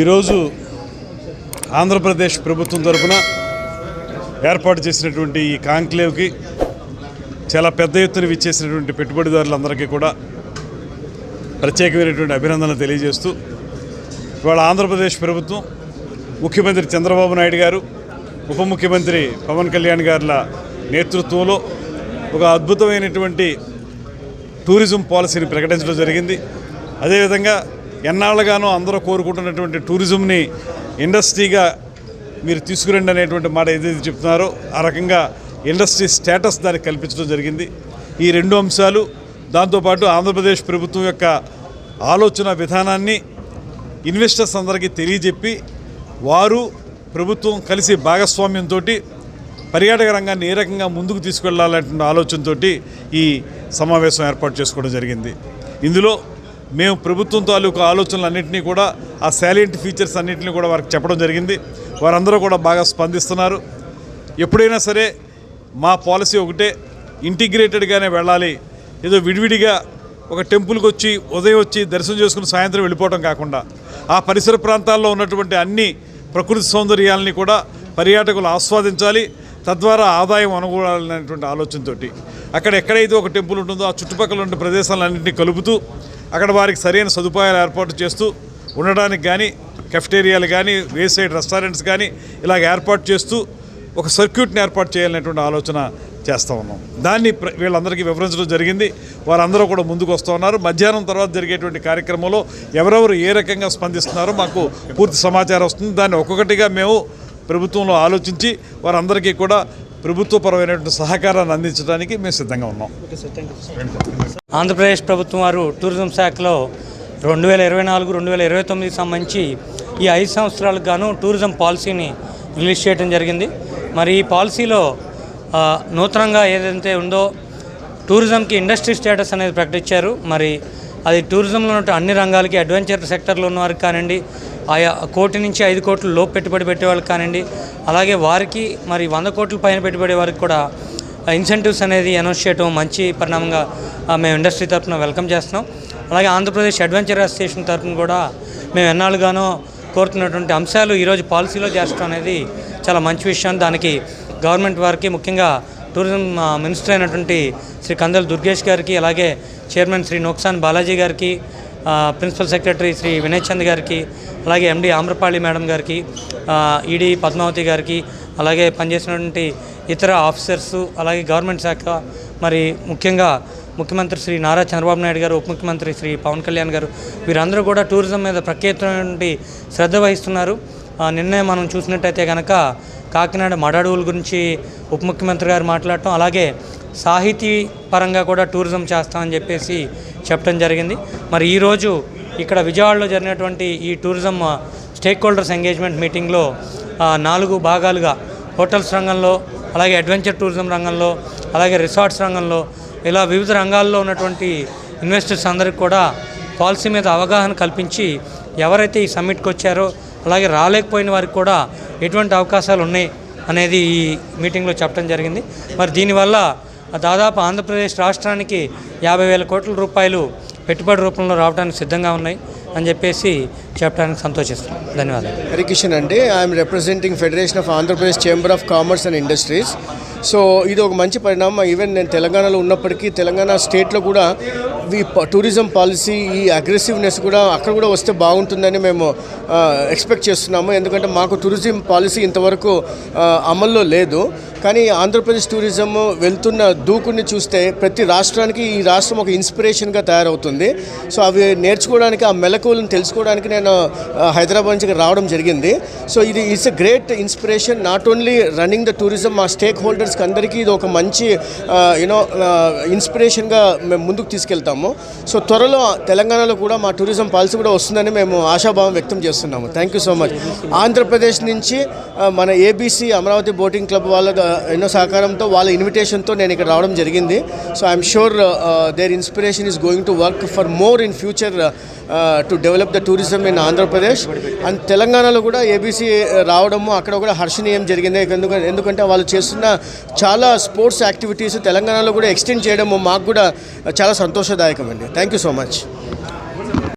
ఈరోజు ఆంధ్రప్రదేశ్ ప్రభుత్వం తరపున ఏర్పాటు చేసినటువంటి ఈ కాంక్లేవ్కి చాలా పెద్ద ఎత్తున విచ్చేసినటువంటి పెట్టుబడిదారులందరికీ కూడా ప్రత్యేకమైనటువంటి అభినందనలు తెలియజేస్తూ ఇవాళ ఆంధ్రప్రదేశ్ ప్రభుత్వం ముఖ్యమంత్రి చంద్రబాబు నాయుడు గారు ఉప ముఖ్యమంత్రి పవన్ కళ్యాణ్ గారుల నేతృత్వంలో ఒక అద్భుతమైనటువంటి టూరిజం పాలసీని ప్రకటించడం జరిగింది. అదేవిధంగా ఎన్నాళ్ళుగానో అందరూ కోరుకుంటున్నటువంటి టూరిజంని ఇండస్ట్రీగా మీరు తీసుకురండి అనేటువంటి మాట ఏదైతే చెప్తున్నారో ఆ రకంగా ఇండస్ట్రీ స్టేటస్ దానికి కల్పించడం జరిగింది. ఈ రెండు అంశాలు దాంతోపాటు ఆంధ్రప్రదేశ్ ప్రభుత్వం యొక్క ఆలోచన విధానాన్ని ఇన్వెస్టర్స్ అందరికీ తెలియజెప్పి వారు ప్రభుత్వం కలిసి భాగస్వామ్యంతో పర్యాటక రంగాన్ని ఏ రకంగా ముందుకు తీసుకెళ్ళాలనే ఆలోచనతో ఈ సమావేశం ఏర్పాటు చేసుకోవడం జరిగింది. ఇందులో మేము ప్రభుత్వం తాలూకు ఆలోచనలన్నింటినీ కూడా ఆ శాలియంట్ ఫీచర్స్ అన్నింటినీ కూడా వారికి చెప్పడం జరిగింది. వారందరూ కూడా బాగా స్పందిస్తున్నారు. ఎప్పుడైనా సరే మా పాలసీ ఒకటే ఇంటిగ్రేటెడ్గానే వెళ్ళాలి. ఏదో విడివిడిగా ఒక టెంపుల్కి వచ్చి ఉదయం వచ్చి దర్శనం చేసుకుని సాయంత్రం వెళ్ళిపోవడం కాకుండా ఆ పరిసర ప్రాంతాల్లో ఉన్నటువంటి అన్ని ప్రకృతి సౌందర్యాలని కూడా పర్యాటకులు ఆస్వాదించాలి. తద్వారా ఆదాయం అనుకూలమైనటువంటి ఆలోచనతోటి అక్కడ ఎక్కడైతే ఒక టెంపుల్ ఉంటుందో ఆ చుట్టుపక్కల ఉన్న ప్రదేశాలన్నింటినీ కలుపుతూ అక్కడ వారికి సరైన సదుపాయాలు ఏర్పాటు చేస్తూ ఉండడానికి కానీ కెఫ్టేరియాలు కానీ వేసైడ్ రెస్టారెంట్స్ కానీ ఇలాగ ఏర్పాటు చేస్తూ ఒక సర్క్యూట్ని ఏర్పాటు చేయాలనేటువంటి ఆలోచన చేస్తూ ఉన్నాం. దాన్ని ప్ర- వీళ్ళందరికీ వివరించడం జరిగింది. వారందరూ కూడా ముందుకు వస్తూ ఉన్నారు. మధ్యాహ్నం తర్వాత జరిగేటువంటి కార్యక్రమంలో ఎవరెవరు ఏ రకంగా స్పందిస్తున్నారో మాకు పూర్తి సమాచారం వస్తుంది. దాన్ని ఒక్కొక్కటిగా మేము ప్రభుత్వంలో ఆలోచించి వారందరికీ కూడా ప్రభుత్వపరమైనటువంటి సహకారాన్ని అందించడానికి మేము సిద్ధంగా ఉన్నాం. ఆంధ్రప్రదేశ్ ప్రభుత్వం వారు టూరిజం శాఖలో రెండు వేల ఇరవై నాలుగు రెండు వేల ఇరవై తొమ్మిదికి సంబంధించి ఈ ఐదు సంవత్సరాలకు గాను టూరిజం పాలసీని రిలీజ్ చేయడం జరిగింది. మరి ఈ పాలసీలో నూతనంగా ఏదైతే ఉందో టూరిజంకి ఇండస్ట్రీ స్టేటస్ అనేది ప్రకటించారు. మరి అది టూరిజంలో ఉన్న అన్ని రంగాలకి అడ్వెంచర్ సెక్టర్లో ఉన్న వారికి కానివ్వండి ఆయా కోటి నుంచి ఐదు కోట్ల లోపు పెట్టుబడి పెట్టేవాళ్ళకి కానివ్వండి అలాగే వారికి మరి వంద కోట్ల పైన పెట్టుబడి వారికి కూడా ఇన్సెంటివ్స్ అనేది అనౌన్స్ చేయడం మంచి పరిణామంగా మేము ఇండస్ట్రీ తరఫున వెల్కమ్ చేస్తున్నాం. అలాగే ఆంధ్రప్రదేశ్ అడ్వెంచర్ అసోసియేషన్ తరఫున కూడా మేము ఎన్నాళ్ళుగానో కోరుతున్నటువంటి అంశాలు ఈరోజు పాలసీలో చేస్తాం అనేది చాలా మంచి విషయం. దానికి గవర్నమెంట్ వారికి ముఖ్యంగా టూరిజం మినిస్టర్ అయినటువంటి శ్రీ కందల్ దుర్గేష్ గారికి అలాగే చైర్మన్ శ్రీ నోక్సాన్ బాలాజీ గారికి ప్రిన్సిపల్ సెక్రటరీ శ్రీ వినయ్ చంద్ గారికి అలాగే ఎండి ఆమ్రపాళి మేడం గారికి ఈడీ పద్మావతి గారికి అలాగే పనిచేసినటువంటి ఇతర ఆఫీసర్స్ అలాగే గవర్నమెంట్ శాఖ మరి ముఖ్యంగా ముఖ్యమంత్రి శ్రీ నారా చంద్రబాబు నాయుడు గారు ఉప ముఖ్యమంత్రి శ్రీ పవన్ కళ్యాణ్ గారు వీరందరూ కూడా టూరిజం మీద ప్రత్యేకమైనటువంటి శ్రద్ధ వహిస్తున్నారు. నిన్నే మనం చూసినట్టయితే కనుక కాకినాడ మడాడువుల గురించి ఉప ముఖ్యమంత్రి గారు మాట్లాడటం అలాగే సాహితీ పరంగా కూడా టూరిజం చేస్తామని చెప్పేసి చెప్పడం జరిగింది. మరి ఈరోజు ఇక్కడ విజయవాడలో జరిగినటువంటి ఈ టూరిజం స్టేక్ హోల్డర్స్ ఎంగేజ్మెంట్ మీటింగ్లో నాలుగు భాగాలుగా హోటల్స్ రంగంలో అలాగే అడ్వెంచర్ టూరిజం రంగంలో అలాగే రిసార్ట్స్ రంగంలో ఇలా వివిధ రంగాల్లో ఉన్నటువంటి ఇన్వెస్టర్స్ అందరికి కూడా పాలసీ మీద అవగాహన కల్పించి ఎవరైతే ఈ సమ్మిట్కి వచ్చారో అలాగే రాలేకపోయిన వారికి కూడా ఎటువంటి అవకాశాలు ఉన్నాయి అనేది ఈ మీటింగ్లో చెప్పడం జరిగింది. మరి దీనివల్ల దాదాపు ఆంధ్రప్రదేశ్ రాష్ట్రానికి యాభై వేల కోట్ల రూపాయలు పెట్టుబడి రూపంలో రావడానికి సిద్ధంగా ఉన్నాయి. అని చెప్పేసి చెప్పడానికి సంతోషిస్తాం ధన్యవాదాలు. హరికిషన్ అండి I'm representing federation of Andhra Pradesh chamber of commerce and industries so ఇది ఒక మంచి పరిణామం. ఈవెన్ నేను తెలంగాణలో ఉన్నప్పటికీ తెలంగాణ స్టేట్లో కూడా ఈ టూరిజం పాలసీ ఈ అగ్రెసివ్నెస్ కూడా అక్కడ కూడా వస్తే బాగుంటుందని మేము ఎక్స్పెక్ట్ చేస్తున్నాము. ఎందుకంటే మాకు టూరిజం పాలసీ ఇంతవరకు అమల్లో లేదు. కానీ ఆంధ్రప్రదేశ్ టూరిజం వెళ్తున్న దూకుని చూస్తే ప్రతి రాష్ట్రానికి ఈ రాష్ట్రం ఒక ఇన్స్పిరేషన్గా తయారవుతుంది. సో అవి నేర్చుకోవడానికి ఆ మెలకువలను తెలుసుకోవడానికి నేను హైదరాబాద్ నుంచి రావడం జరిగింది. సో ఇది it's a great inspiration not only running the tourism మా స్టేక్ హోల్డర్స్కి అందరికీ ఇది ఒక మంచి యూనో ఇన్స్పిరేషన్గా మేము ముందుకు తీసుకెళ్తాము. సో త్వరలో తెలంగాణలో కూడా మా టూరిజం పాలసీ కూడా వస్తుందని మేము ఆశాభావం వ్యక్తం చేస్తున్నాము. Thank you so much Andhra Pradesh నుంచి మన ఏబీసీ అమరావతి బోటింగ్ క్లబ్ వాళ్ళ ద- ఎన్నో సహకారంతో వాళ్ళ ఇన్విటేషన్తో నేను ఇక్కడ రావడం జరిగింది. So I'm sure there inspiration is going to work for more in future to develop the tourism in Andhra Pradesh and తెలంగాణలో కూడా ఏబీసీ రావడము అక్కడ కూడా హర్షణీయం జరిగింది. ఎందుకంటే ఎందుకంటే వాళ్ళు చేస్తున్న చాలా స్పోర్ట్స్ యాక్టివిటీస్ తెలంగాణలో కూడా ఎక్స్టెండ్ చేయడము మాకు కూడా చాలా సంతోషదాయకం అండి థ్యాంక్ యూ సో మచ్